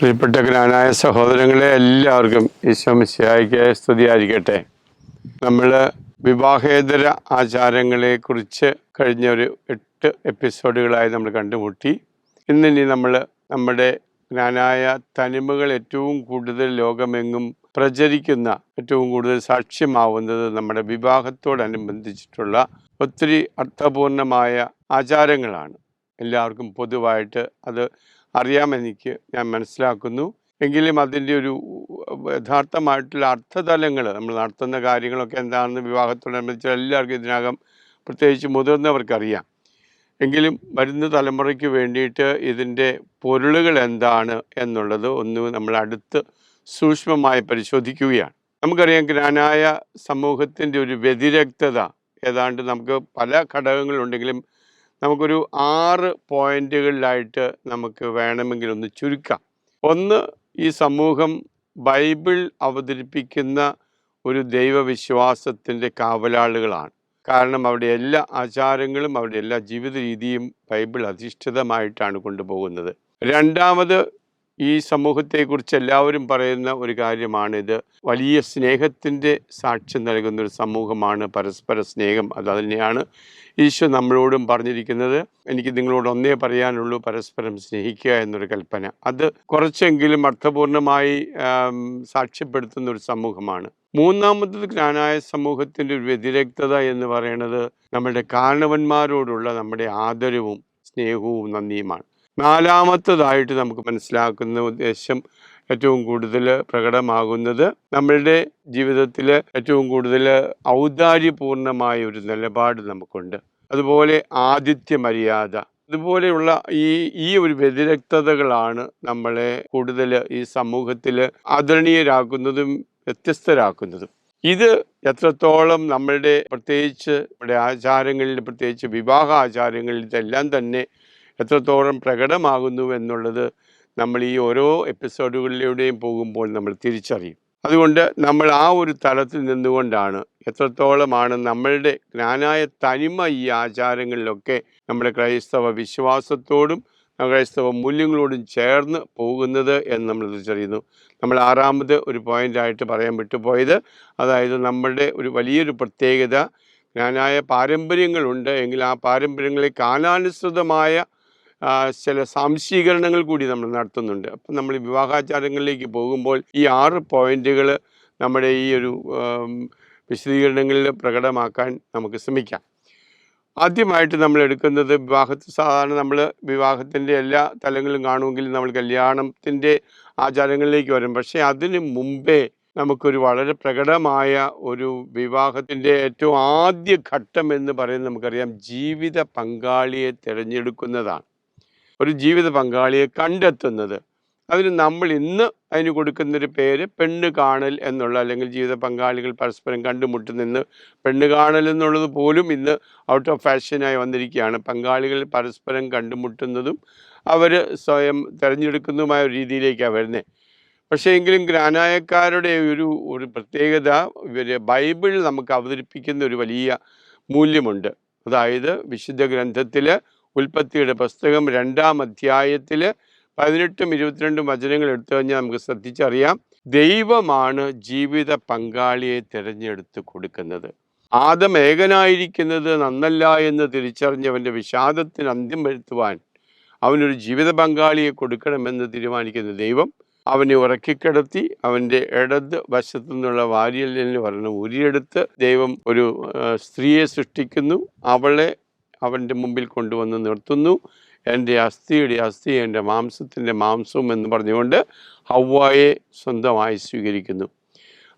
പ്രിയപ്പെട്ട ജ്ഞാനായ സഹോദരങ്ങളെ എല്ലാവർക്കും ഈശോമിശിയായിക്ക് സ്തുതിയായിരിക്കട്ടെ. നമ്മൾ വിവാഹേതര ആചാരങ്ങളെ കുറിച്ച് കഴിഞ്ഞ ഒരു എട്ട് എപ്പിസോഡുകളായി നമ്മൾ കണ്ടുമുട്ടി. ഇന്നിനി നമ്മൾ നമ്മുടെ ജ്ഞാനായ തനിമകൾ ഏറ്റവും കൂടുതൽ ലോകമെങ്ങും പ്രചരിക്കുന്ന ഏറ്റവും കൂടുതൽ സാക്ഷ്യമാവുന്നത് നമ്മുടെ വിവാഹത്തോടനുബന്ധിച്ചിട്ടുള്ള ഒത്തിരി അർത്ഥപൂർണമായ ആചാരങ്ങളാണ്. എല്ലാവർക്കും പൊതുവായിട്ട് അത് അറിയാമെനിക്ക് ഞാൻ മനസ്സിലാക്കുന്നു. എങ്കിലും അതിന്റെ ഒരു യഥാർത്ഥമായിട്ടുള്ള അർത്ഥതലങ്ങൾ നമ്മൾ നടത്തുന്ന കാര്യങ്ങളൊക്കെ എന്താണെന്ന് വിവാഹത്തോടനുബന്ധിച്ച് എല്ലാവർക്കും ഇതിനകം പ്രത്യേകിച്ച് മുതിർന്നവർക്കറിയാം. എങ്കിലും വരുന്ന തലമുറയ്ക്ക് വേണ്ടിയിട്ട് ഇതിന്റെ പൊരുളുകൾ എന്താണ് എന്നുള്ളത് ഒന്ന് നമ്മൾ അടുത്ത് സൂക്ഷ്മമായി പരിശോധിക്കുകയാണ്. നമുക്കറിയാം ഗ്രാനായ സമൂഹത്തിന്റെ ഒരു വ്യതിരക്തത. ഏതാണ്ട് നമുക്ക് പല ഘടകങ്ങളുണ്ടെങ്കിലും നമുക്കൊരു ആറ് പോയിന്റുകളിലായിട്ട് നമുക്ക് വേണമെങ്കിൽ ഒന്ന് ചുരുക്കാം. ഒന്ന് ഈ സമൂഹം ബൈബിൾ അവതരിപ്പിക്കുന്ന ഒരു ദൈവവിശ്വാസത്തിന്റെ കാവലാളുകളാണ്. കാരണം അവിടെ എല്ലാ ആചാരങ്ങളും അവിടെ എല്ലാ ജീവിത രീതിയും ബൈബിൾ അധിഷ്ഠിതമായിട്ടാണ് കൊണ്ടുപോകുന്നത്. രണ്ടാമത് ഈ സമൂഹത്തെക്കുറിച്ച് എല്ലാവരും പറയുന്ന ഒരു കാര്യമാണിത്. വലിയ സ്നേഹത്തിന്റെ സാക്ഷ്യം നൽകുന്ന ഒരു സമൂഹമാണ് പരസ്പര സ്നേഹം. അത് തന്നെയാണ് ഈശോ നമ്മളോടും പറഞ്ഞിരിക്കുന്നത്. എനിക്ക് നിങ്ങളോട് ഒന്നേ പറയാനുള്ളൂ പരസ്പരം സ്നേഹിക്കുക എന്നൊരു കൽപ്പന. അത് കുറച്ചെങ്കിലും അർത്ഥപൂർണമായി സാക്ഷ്യപ്പെടുത്തുന്ന ഒരു സമൂഹമാണ്. മൂന്നാമത്തത് ജ്ഞാനായ സമൂഹത്തിന്റെ ഒരു വ്യതിരക്തത എന്ന് പറയുന്നത് നമ്മുടെ കാരണവന്മാരോടുള്ള നമ്മുടെ ആദരവും സ്നേഹവും നന്ദിയുമാണ്. നാലാമത്തതായിട്ട് നമുക്ക് മനസ്സിലാക്കുന്ന ഉദ്ദേശം ഏറ്റവും കൂടുതൽ പ്രകടമാകുന്നത് നമ്മളുടെ ജീവിതത്തിൽ ഏറ്റവും കൂടുതൽ ഔദാര്യപൂർണമായ ഒരു നിലപാട് നമുക്കുണ്ട്. അതുപോലെ ആതിഥ്യ മര്യാദ. ഇതുപോലെയുള്ള ഈ ഈ ഒരു വ്യതിരക്തതകളാണ് നമ്മളെ കൂടുതൽ ഈ സമൂഹത്തിൽ ആദരണീയരാക്കുന്നതും വ്യത്യസ്തരാക്കുന്നതും. ഇത് എത്രത്തോളം നമ്മളുടെ പ്രത്യേകിച്ച് നമ്മുടെ ആചാരങ്ങളിൽ പ്രത്യേകിച്ച് വിവാഹ ആചാരങ്ങളിൽ ഇതെല്ലാം തന്നെ എത്രത്തോളം പ്രകടമാകുന്നു എന്നുള്ളത് നമ്മൾ ഈ ഓരോ എപ്പിസോഡുകളിലൂടെയും പോകുമ്പോൾ നമ്മൾ തിരിച്ചറിയും. അതുകൊണ്ട് നമ്മൾ ആ ഒരു തലത്തിൽ നിന്നുകൊണ്ടാണ് എത്രത്തോളമാണ് നമ്മളുടെ ജ്ഞാനായ തനിമ ഈ ആചാരങ്ങളിലൊക്കെ നമ്മുടെ ക്രൈസ്തവ വിശ്വാസത്തോടും ക്രൈസ്തവ മൂല്യങ്ങളോടും ചേർന്ന് പോകുന്നത് എന്ന് നമ്മൾ തിരിച്ചറിയുന്നു. നമ്മൾ ആറാമത് ഒരു പോയിന്റായിട്ട് പറയാൻ വിട്ടുപോയത് അതായത് നമ്മളുടെ ഒരു വലിയൊരു പ്രത്യേകത ജ്ഞാനായ പാരമ്പര്യങ്ങളുണ്ട് എങ്കിൽ ആ പാരമ്പര്യങ്ങളെ കാലാനുസൃതമായ ചില സംശീകരണങ്ങൾ കൂടി നമ്മൾ നടത്തുന്നുണ്ട്. അപ്പം നമ്മൾ വിവാഹാചാരങ്ങളിലേക്ക് പോകുമ്പോൾ ഈ ആറ് പോയിന്റുകൾ നമ്മുടെ ഈ ഒരു വിശദീകരണങ്ങളിൽ പ്രകടമാക്കാൻ നമുക്ക് ശ്രമിക്കാം. ആദ്യമായിട്ട് നമ്മൾ എടുക്കുന്നത് വിവാഹത്തിൽ സാധാരണ നമ്മൾ വിവാഹത്തിന്റെ എല്ലാ തലങ്ങളും കാണുമെങ്കിൽ നമ്മൾ കല്യാണത്തിന്റെ ആചാരങ്ങളിലേക്ക് വരും. പക്ഷേ അതിന് മുമ്പേ നമുക്കൊരു വളരെ പ്രകടമായ ഒരു വിവാഹത്തിന്റെ ഏറ്റവും ആദ്യ ഘട്ടം എന്ന് പറയുന്നത് നമുക്കറിയാം. ജീവിത പങ്കാളിയെ തിരഞ്ഞെടുക്കുന്നതാണ്. ഒരു ജീവിത പങ്കാളിയെ കണ്ടെത്തുന്നത്. അതിന് നമ്മൾ ഇന്ന് അതിന് കൊടുക്കുന്നൊരു പേര് പെണ്ണ് കാണൽ എന്നുള്ള അല്ലെങ്കിൽ ജീവിത പങ്കാളികൾ പരസ്പരം കണ്ടുമുട്ടുന്ന ഇന്ന് പെണ്ണ് കാണൽ എന്നുള്ളത് പോലും ഇന്ന് ഔട്ട് ഓഫ് ഫാഷനായി വന്നിരിക്കുകയാണ്. പങ്കാളികൾ പരസ്പരം കണ്ടുമുട്ടുന്നതും അവർ സ്വയം തിരഞ്ഞെടുക്കുന്നതുമായ ഒരു രീതിയിലേക്കാണ് വരുന്നത്. പക്ഷേ എങ്കിലും ഗ്രാനായക്കാരുടെ ഒരു ഒരു പ്രത്യേകത ഇവർ ബൈബിൾ നമുക്ക് അവതരിപ്പിക്കുന്ന ഒരു വലിയ മൂല്യമുണ്ട്. അതായത് വിശുദ്ധ ഗ്രന്ഥത്തിൽ ഉൽപ്പത്തിയുടെ പുസ്തകം രണ്ടാം അധ്യായത്തിൽ പതിനെട്ടും ഇരുപത്തിരണ്ടും വചനങ്ങൾ എടുത്തു കഴിഞ്ഞാൽ നമുക്ക് ശ്രദ്ധിച്ചറിയാം. ദൈവമാണ് ജീവിത പങ്കാളിയെ തിരഞ്ഞെടുത്ത് കൊടുക്കുന്നത്. ആദം ഏകനായിരിക്കുന്നത് നന്നല്ല എന്ന് തിരിച്ചറിഞ്ഞവന്റെ വിഷാദത്തിന് അന്ത്യം വരുത്തുവാൻ അവനൊരു ജീവിത പങ്കാളിയെ കൊടുക്കണമെന്ന് തീരുമാനിക്കുന്ന ദൈവം അവനെ ഉറക്കിക്കിടത്തി അവന്റെ ഇടത് വശത്തു നിന്നുള്ള വാരിയലിന് പറഞ്ഞ് ഉരിയെടുത്ത് ദൈവം ഒരു സ്ത്രീയെ സൃഷ്ടിക്കുന്നു. അവളെ അവന്റെ മുമ്പിൽ കൊണ്ടുവന്ന് നിർത്തുന്നു. എന്റെ അസ്ഥിയുടെ അസ്ഥി എന്റെ മാംസത്തിന്റെ മാംസവും എന്ന് പറഞ്ഞുകൊണ്ട് ഹവ്വായെ സ്വന്തമായി സ്വീകരിക്കുന്നു.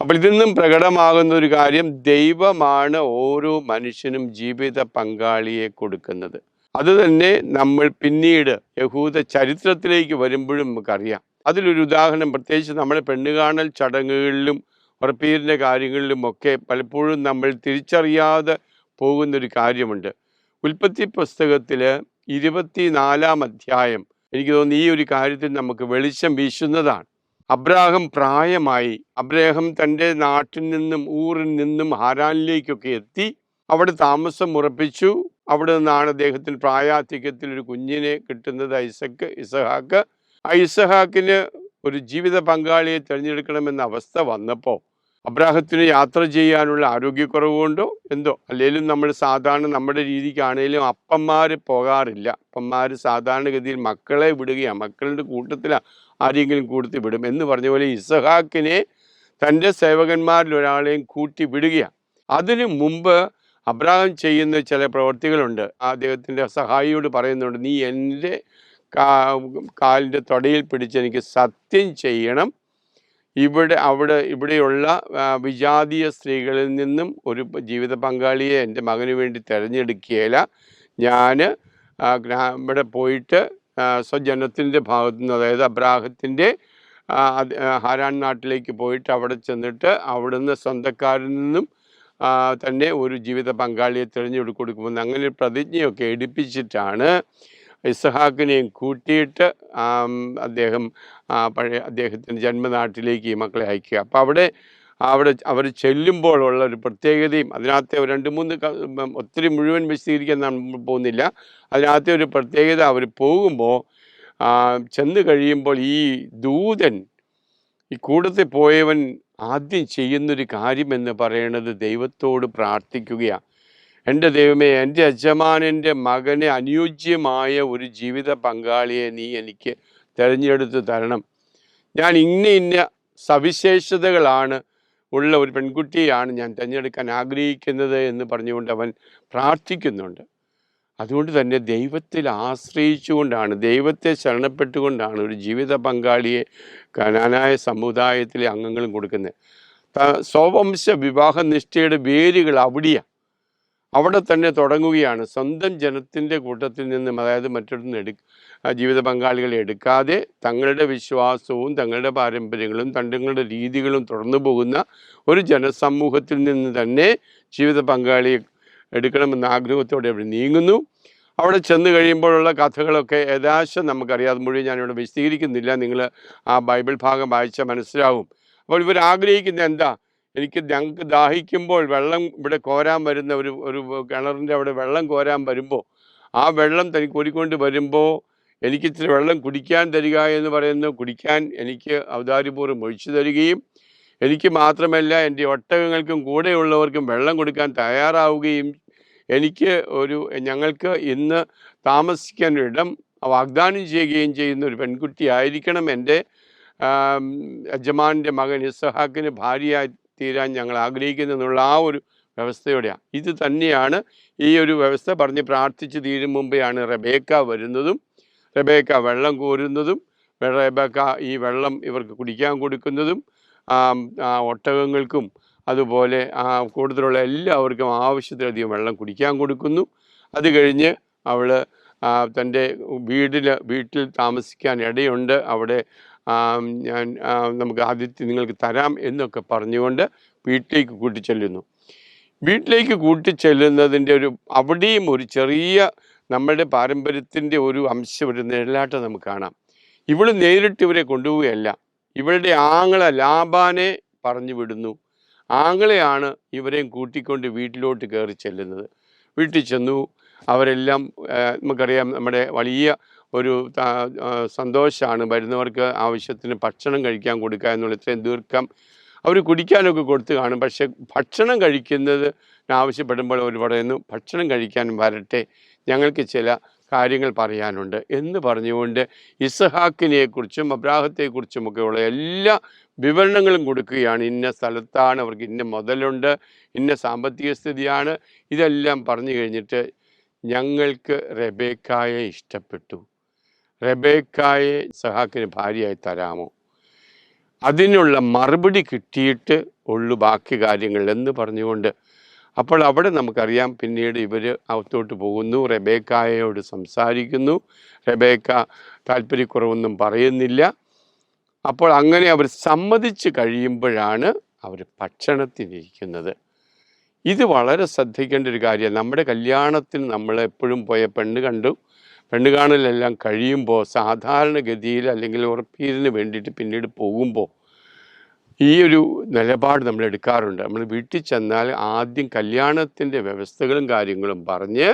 അപ്പോൾ ഇതിൽ നിന്നും പ്രകടമാകുന്ന ഒരു കാര്യം ദൈവമാണ് ഓരോ മനുഷ്യനും ജീവിത പങ്കാളിയെ കൊടുക്കുന്നത്. അത് തന്നെ നമ്മൾ പിന്നീട് യഹൂദ ചരിത്രത്തിലേക്ക് വരുമ്പോഴും നമുക്കറിയാം. അതിലൊരു ഉദാഹരണം പ്രത്യേകിച്ച് നമ്മുടെ പെണ്ണുകാണൽ ചടങ്ങുകളിലും ഉറപ്പീരിന്റെ കാര്യങ്ങളിലും ഒക്കെ പലപ്പോഴും നമ്മൾ തിരിച്ചറിയാതെ പോകുന്നൊരു കാര്യമുണ്ട്. ഉൽപ്പത്തി പുസ്തകത്തിൽ ഇരുപത്തിനാലാം അധ്യായം എനിക്ക് തോന്നുന്നു ഈ ഒരു കാര്യത്തിൽ നമുക്ക് വെളിച്ചം വീശുന്നതാണ്. അബ്രാഹം പ്രായമായി അബ്രാഹം തന്റെ നാട്ടിൽ നിന്നും ഊറിൽ നിന്നും ഹാരാനിലേക്കൊക്കെ എത്തി അവിടെ താമസം ഉറപ്പിച്ചു. അവിടെ നിന്നാണ് അദ്ദേഹത്തിന് പ്രായാധിക്യത്തിൽ ഒരു കുഞ്ഞിനെ കിട്ടുന്നത് ഐസക്ക് ഇസഹാക്ക്. ആ ഇസഹാക്കിന് ഒരു ജീവിത പങ്കാളിയെ തിരഞ്ഞെടുക്കണമെന്ന അവസ്ഥ വന്നപ്പോൾ അബ്രാഹത്തിന് യാത്ര ചെയ്യാനുള്ള ആരോഗ്യക്കുറവ് കൊണ്ടോ എന്തോ അല്ലെങ്കിലും നമ്മൾ സാധാരണ നമ്മുടെ രീതിക്കാണേലും അപ്പന്മാർ പോകാറില്ല. അപ്പന്മാർ സാധാരണഗതിയിൽ മക്കളെ വിടുകയാണ് മക്കളുടെ കൂട്ടത്തിലാണ് ആരെങ്കിലും കൂട്ടത്തിൽ വിടും എന്ന് പറഞ്ഞ പോലെ ഇസഹാക്കിനെ തന്റെ സേവകന്മാരിൽ ഒരാളെയും കൂട്ടി വിടുകയാണ് അതിനു മുമ്പ് അബ്രാഹം ചെയ്യുന്ന ചില പ്രവർത്തികളുണ്ട്. അദ്ദേഹത്തിന്റെ സഹായിയോട് പറയുന്നുണ്ട് നീ എന്റെ കാലിന്റെ തൊടയിൽ പിടിച്ച് എനിക്ക് സത്യം ചെയ്യണം. ഇവിടെ അവിടെ ഇവിടെയുള്ള വിജാതീയ സ്ത്രീകളിൽ നിന്നും ഒരു ജീവിത പങ്കാളിയെ എന്റെ മകന് വേണ്ടി തിരഞ്ഞെടുക്കുകയില്ല ഞാൻ ഇവിടെ പോയിട്ട് സ്വജനത്തിന്റെ ഭാഗത്തു നിന്ന് അതായത് അബ്രാഹത്തിന്റെ ഹാരാൻ നാട്ടിലേക്ക് പോയിട്ട് അവിടെ ചെന്നിട്ട് അവിടുന്ന് സ്വന്തക്കാരിൽ നിന്നും തന്നെ ഒരു ജീവിത പങ്കാളിയെ തിരഞ്ഞെടുക്കൊടുക്കുമെന്ന് അങ്ങനെ പ്രതിജ്ഞയൊക്കെ എടുപ്പിച്ചിട്ടാണ് ഇസഹാക്കിനെയും കൂട്ടിയിട്ട് അദ്ദേഹം പഴയ അദ്ദേഹത്തിന്റെ ജന്മനാട്ടിലേക്ക് ഈ മക്കളെ അയക്കുക. അപ്പോൾ അവിടെ അവിടെ അവർ ചെല്ലുമ്പോഴുള്ള ഒരു പ്രത്യേകതയും അതിനകത്തെ രണ്ട് മൂന്ന് ഒത്തിരി മുഴുവൻ വിശദീകരിക്കാൻ നമ്മൾ പോകുന്നില്ല. അതിനകത്തെ ഒരു പ്രത്യേകത അവർ പോകുമ്പോൾ ചെന്ന് കഴിയുമ്പോൾ ഈ ദൂതൻ ഈ കൂടത്തിൽ പോയവൻ ആദ്യം ചെയ്യുന്നൊരു കാര്യം എന്ന് പറയുന്നത് ദൈവത്തോട് പ്രാർത്ഥിക്കുകയാണ്. എന്റെ ദൈവമേ എന്റെ യജമാനന്റെ മകന് അനുയോജ്യമായ ഒരു ജീവിത പങ്കാളിയെ നീ എനിക്ക് തിരഞ്ഞെടുത്ത് തരണം. ഞാൻ ഇന്ന ഇന്ന സവിശേഷതകളാണ് ഉള്ള ഒരു പെൺകുട്ടിയാണ് ഞാൻ തിരഞ്ഞെടുക്കാൻ ആഗ്രഹിക്കുന്നത് എന്ന് പറഞ്ഞുകൊണ്ട് അവൻ പ്രാർത്ഥിക്കുന്നുണ്ട്. അതുകൊണ്ട് തന്നെ ദൈവത്തിൽ ആശ്രയിച്ചുകൊണ്ടാണ് ദൈവത്തെ ശരണപ്പെട്ടുകൊണ്ടാണ് ഒരു ജീവിത പങ്കാളിയെ കനാനായ സമുദായത്തിലെ അംഗങ്ങളും കൊടുക്കുന്നത്. സ്വവംശ വിവാഹ നിഷ്ഠയുടെ വേരുകൾ അവിടെയാണ് അവിടെ തന്നെ തുടങ്ങുകയാണ്. സ്വന്തം ജനത്തിന്റെ കൂട്ടത്തിൽ നിന്നും അതായത് മറ്റൊരുന്ന് എടു ജീവിത പങ്കാളികളെ എടുക്കാതെ തങ്ങളുടെ വിശ്വാസവും തങ്ങളുടെ പാരമ്പര്യങ്ങളും തങ്ങളുടെ രീതികളും തുടർന്നു പോകുന്ന ഒരു ജനസമൂഹത്തിൽ നിന്ന് തന്നെ ജീവിത പങ്കാളിയെ എടുക്കണമെന്ന ആഗ്രഹത്തോടെ അവിടെ നീങ്ങുന്നു. അവിടെ ചെന്ന് കഴിയുമ്പോഴുള്ള കഥകളൊക്കെ ഏതാശം നമുക്കറിയാം. അത് മുഴുവൻ ഞാനിവിടെ വിശദീകരിക്കുന്നില്ല. നിങ്ങൾ ആ ബൈബിൾ ഭാഗം വായിച്ചാൽ മനസ്സിലാവും. അപ്പോൾ ഇവർ ആഗ്രഹിക്കുന്നത് എന്താ? എനിക്ക് ഞങ്ങൾക്ക് ദാഹിക്കുമ്പോൾ വെള്ളം ഇവിടെ കോരാൻ വരുന്ന ഒരു ഒരു കിണറിന്റെ അവിടെ വെള്ളം കോരാൻ വരുമ്പോൾ ആ വെള്ളം തനിക്ക് കോരിക്കൊണ്ട് വരുമ്പോൾ എനിക്ക് ഇത്തിരി വെള്ളം കുടിക്കാൻ തരിക എന്ന് പറയുന്നത് കുടിക്കാൻ എനിക്ക് ഔദാര്യപൂർവം ഒഴിച്ചു തരികയും എനിക്ക് മാത്രമല്ല എന്റെ ഒട്ടകങ്ങൾക്കും കൂടെയുള്ളവർക്കും വെള്ളം കൊടുക്കാൻ തയ്യാറാവുകയും എനിക്ക് ഒരു ഞങ്ങൾക്ക് ഇന്ന് താമസിക്കാൻ ഇടം വാഗ്ദാനം ചെയ്യുകയും ചെയ്യുന്ന ഒരു പെൺകുട്ടി ആയിരിക്കണം എന്റെ യജമാന്റെ മകൻ ഇസഹാക്കിന് ഭാര്യയായി തീരാൻ ഞങ്ങൾ ആഗ്രഹിക്കുന്നു എന്നുള്ള ആ ഒരു വ്യവസ്ഥയോടെയാണ്. ഇത് തന്നെയാണ് ഈ ഒരു വ്യവസ്ഥ പറഞ്ഞ് പ്രാർത്ഥിച്ച് തീരും മുമ്പെയാണ് റബേക്ക വരുന്നതും റബേക്ക വെള്ളം കോരുന്നതും റബേക്ക ഈ വെള്ളം ഇവർക്ക് കുടിക്കാൻ കൊടുക്കുന്നതും ആ ഒട്ടകങ്ങൾക്കും അതുപോലെ ആ കൂടുതലുള്ള എല്ലാവർക്കും ആവശ്യത്തിലധികം വെള്ളം കുടിക്കാൻ കൊടുക്കുന്നു. അത് കഴിഞ്ഞ് അവൾ തന്റെ വീടിൽ വീട്ടിൽ താമസിക്കാൻ ഇടയുണ്ട്. അവിടെ ഞാൻ നമുക്ക് ആദ്യത്തെ നിങ്ങൾക്ക് തരാം എന്നൊക്കെ പറഞ്ഞുകൊണ്ട് വീട്ടിലേക്ക് കൂട്ടിച്ചെല്ലുന്നു. വീട്ടിലേക്ക് കൂട്ടിച്ചെല്ലുന്നതിന്റെ ഒരു അവിടെയും ഒരു ചെറിയ നമ്മുടെ പാരമ്പര്യത്തിന്റെ ഒരു അംശം ഒരു നിഴലാട്ടം നമുക്ക് കാണാം. ഇവൾ നേരിട്ട് ഇവരെ കൊണ്ടുപോവുകയല്ല. ഇവളുടെ ആങ്ങള ലാബാനെ പറഞ്ഞു വിടുന്നു. ആങ്ങളെയാണ് ഇവരെയും കൂട്ടിക്കൊണ്ട് വീട്ടിലോട്ട് കയറി ചെല്ലുന്നത്. വീട്ടിൽ ചെന്നു അവരെല്ലാം നമുക്കറിയാം നമ്മുടെ വലിയ ഒരു സന്തോഷമാണ് വരുന്നവർക്ക് ആവശ്യത്തിന് ഭക്ഷണം കഴിക്കാൻ കൊടുക്കുക എന്നുള്ള ഇത്രയും ദീർഘം അവർ കുടിക്കാനൊക്കെ കൊടുത്തു കാണും. പക്ഷെ ഭക്ഷണം കഴിക്കുന്നത് ആവശ്യപ്പെടുമ്പോൾ അവർ പറയുന്നു ഭക്ഷണം കഴിക്കാൻ വരട്ടെ ഞങ്ങൾക്ക് ചില കാര്യങ്ങൾ പറയാനുണ്ട്. എന്ന് പറഞ്ഞുകൊണ്ട് ഇസഹാക്കിനെക്കുറിച്ചും അബ്രാഹത്തെക്കുറിച്ചുമൊക്കെയുള്ള എല്ലാ വിവരണങ്ങളും കൊടുക്കുകയാണ്. ഇന്ന സ്ഥലത്താണ് അവർക്ക് ഇന്ന മുതലുണ്ട് ഇന്ന സാമ്പത്തിക സ്ഥിതിയാണ്. ഇതെല്ലാം പറഞ്ഞു കഴിഞ്ഞിട്ട് ഞങ്ങൾക്ക് റെബേക്കായെ ഇഷ്ടപ്പെട്ടു. റെബേക്കായെ സഹാക്കിന് ഭാര്യയായി തരാമോ? അതിനുള്ള മറുപടി കിട്ടിയിട്ട് ഉള്ളു ബാക്കി കാര്യങ്ങൾ എന്ന് പറഞ്ഞുകൊണ്ട് അപ്പോൾ അവിടെ നമുക്കറിയാം പിന്നീട് ഇവർ അകത്തോട്ട് പോകുന്നു. റെബേക്കായയോട് സംസാരിക്കുന്നു. റെബേക്ക താല്പര്യക്കുറവൊന്നും പറയുന്നില്ല. അപ്പോൾ അങ്ങനെ അവർ സമ്മതിച്ച് കഴിയുമ്പോഴാണ് അവർ ഭക്ഷണത്തിനിരിക്കുന്നത്. ഇത് വളരെ ശ്രദ്ധിക്കേണ്ട ഒരു കാര്യമാണ്. നമ്മുടെ കല്യാണത്തിന് നമ്മൾ എപ്പോഴും പോയ പെണ്ണ് കണ്ടു. പെണ്ണ് കാണലെല്ലാം കഴിയുമ്പോൾ സാധാരണഗതിയിൽ അല്ലെങ്കിൽ ഉറപ്പീരിന് വേണ്ടിയിട്ട് പിന്നീട് പോകുമ്പോൾ ഈ ഒരു നിലപാട് നമ്മൾ എടുക്കാറുണ്ട്. നമ്മൾ വീട്ടിൽ ചെന്നാൽ ആദ്യം കല്യാണത്തിന്റെ വ്യവസ്ഥകളും കാര്യങ്ങളും പറഞ്ഞ്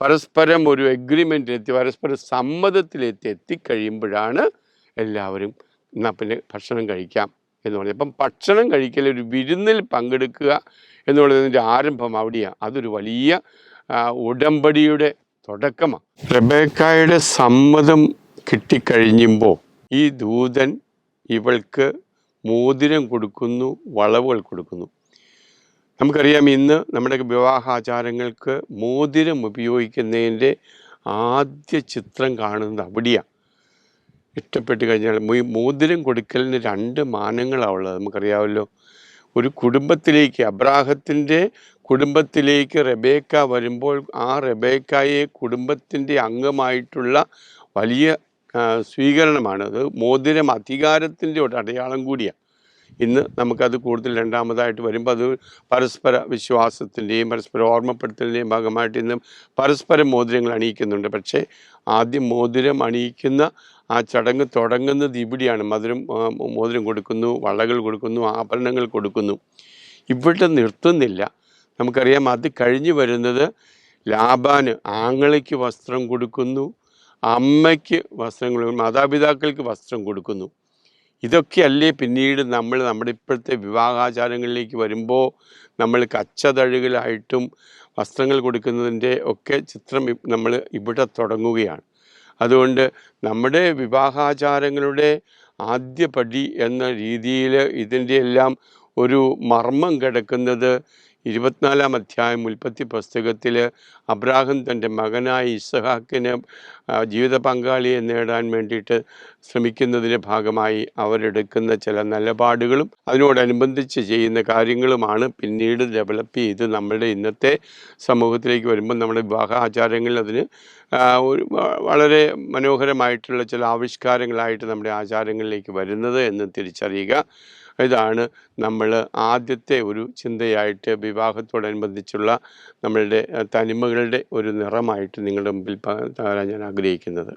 പരസ്പരം ഒരു എഗ്രിമെന്റിലെത്തി പരസ്പരം സമ്മതത്തിലെത്തി എത്തിക്കഴിയുമ്പോഴാണ് എല്ലാവരും എന്നാൽ പിന്നെ ഭക്ഷണം കഴിക്കാം എന്ന് പറഞ്ഞു അപ്പം ഭക്ഷണം കഴിക്കൽ ഒരു വിരുന്നിൽ പങ്കെടുക്കുക എന്നുള്ളതിന്റെ ആരംഭം അവിടെയാണ് അതൊരു വലിയ ഉടമ്പടിയുടെ തുടക്കമാണ് റബേക്കായുടെ സമ്മതം കിട്ടിക്കഴിഞ്ഞുമ്പോൾ ഈ ദൂതൻ ഇവൾക്ക് മോതിരം കൊടുക്കുന്നു വളവുകൾ കൊടുക്കുന്നു. നമുക്കറിയാം ഇന്ന് നമ്മുടെ വിവാഹാചാരങ്ങൾക്ക് മോതിരം ഉപയോഗിക്കുന്നതിന്റെ ആദ്യ ചിത്രം കാണുന്നത് അവിടെയാണ് ഇഷ്ടപ്പെട്ട് കഴിഞ്ഞാൽ മോതിരം കൊടുക്കലിന് രണ്ട് മാനങ്ങളാണ് ഉള്ളത്. നമുക്കറിയാമല്ലോ. ഒരു കുടുംബത്തിലേക്ക് അബ്രാഹത്തിന്റെ കുടുംബത്തിലേക്ക് റെബേക്ക വരുമ്പോൾ ആ റെബേക്കയെ കുടുംബത്തിന്റെ അംഗമായിട്ടുള്ള വലിയ സ്വീകരണമാണ്. അത് മോതിരം അധികാരത്തിന്റെ ഒരു അടയാളം കൂടിയാണ്. ഇന്ന് നമുക്കത് കൂടുതൽ രണ്ടാമതായിട്ട് വരുമ്പോൾ അത് പരസ്പര വിശ്വാസത്തിന്റെയും പരസ്പര ഓർമ്മപ്പെടുത്തലിന്റെയും ഭാഗമായിട്ട് ഇന്ന് പരസ്പരം മോതിരങ്ങൾ അണിയിക്കുന്നുണ്ട്. പക്ഷേ ആദ്യം മോതിരം അണിയിക്കുന്ന ആ ചടങ്ങ് തുടങ്ങുന്നത് ഇവിടെയാണ്. മധുരം മോതിരം കൊടുക്കുന്നു വളകൾ കൊടുക്കുന്നു ആഭരണങ്ങൾ കൊടുക്കുന്നു. ഇവിടെ നിർത്തുന്നില്ല. നമുക്കറിയാം അത് കഴിഞ്ഞു വരുന്നത് ലാബാന് ആങ്ങളയ്ക്ക് വസ്ത്രം കൊടുക്കുന്നു അമ്മയ്ക്ക് വസ്ത്രം കൊടുക്കുന്നു മാതാപിതാക്കൾക്ക് വസ്ത്രം കൊടുക്കുന്നു. ഇതൊക്കെയല്ലേ പിന്നീട് നമ്മൾ നമ്മുടെ ഇപ്പോഴത്തെ വിവാഹാചാരങ്ങളിലേക്ക് വരുമ്പോൾ നമ്മൾ കച്ചതഴുകലായിട്ടും വസ്ത്രങ്ങൾ കൊടുക്കുന്നതിന്റെ ഒക്കെ ചിത്രം നമ്മൾ ഇവിടെ തുടങ്ങുകയാണ്. അതുകൊണ്ട് നമ്മുടെ വിവാഹാചാരങ്ങളുടെ ആദ്യ പടി എന്ന രീതിയിൽ ഇതിന്റെ എല്ലാം ഒരു മർമ്മം കിടക്കുന്നത് ഇരുപത്തിനാലാം അധ്യായം ഉൽപ്പത്തി പുസ്തകത്തിൽ അബ്രാഹം തന്റെ മകനായ ഇസഹാക്കിന് ജീവിത പങ്കാളിയെ നേടാൻ വേണ്ടിയിട്ട് ശ്രമിക്കുന്നതിന്റെ ഭാഗമായി അവരെടുക്കുന്ന ചില നിലപാടുകളും അതിനോടനുബന്ധിച്ച് ചെയ്യുന്ന കാര്യങ്ങളുമാണ് പിന്നീട് ഡെവലപ്പ് ചെയ്ത് നമ്മുടെ ഇന്നത്തെ സമൂഹത്തിലേക്ക് വരുമ്പോൾ നമ്മുടെ വിവാഹ ആചാരങ്ങളിൽ അതിന് വളരെ മനോഹരമായിട്ടുള്ള ചില ആവിഷ്കാരങ്ങളായിട്ട് നമ്മുടെ ആചാരങ്ങളിലേക്ക് വരുന്നത് എന്ന് തിരിച്ചറിയുക. ഇതാണ് നമ്മൾ ആദ്യത്തെ ഒരു ചിന്തയായിട്ട് വിവാഹത്തോടനുബന്ധിച്ചുള്ള നമ്മളുടെ തനിമകളുടെ ഒരു നിറമായിട്ട് നിങ്ങളുടെ മുമ്പിൽ പറയാൻ ഞാൻ ആഗ്രഹിക്കുന്നത്.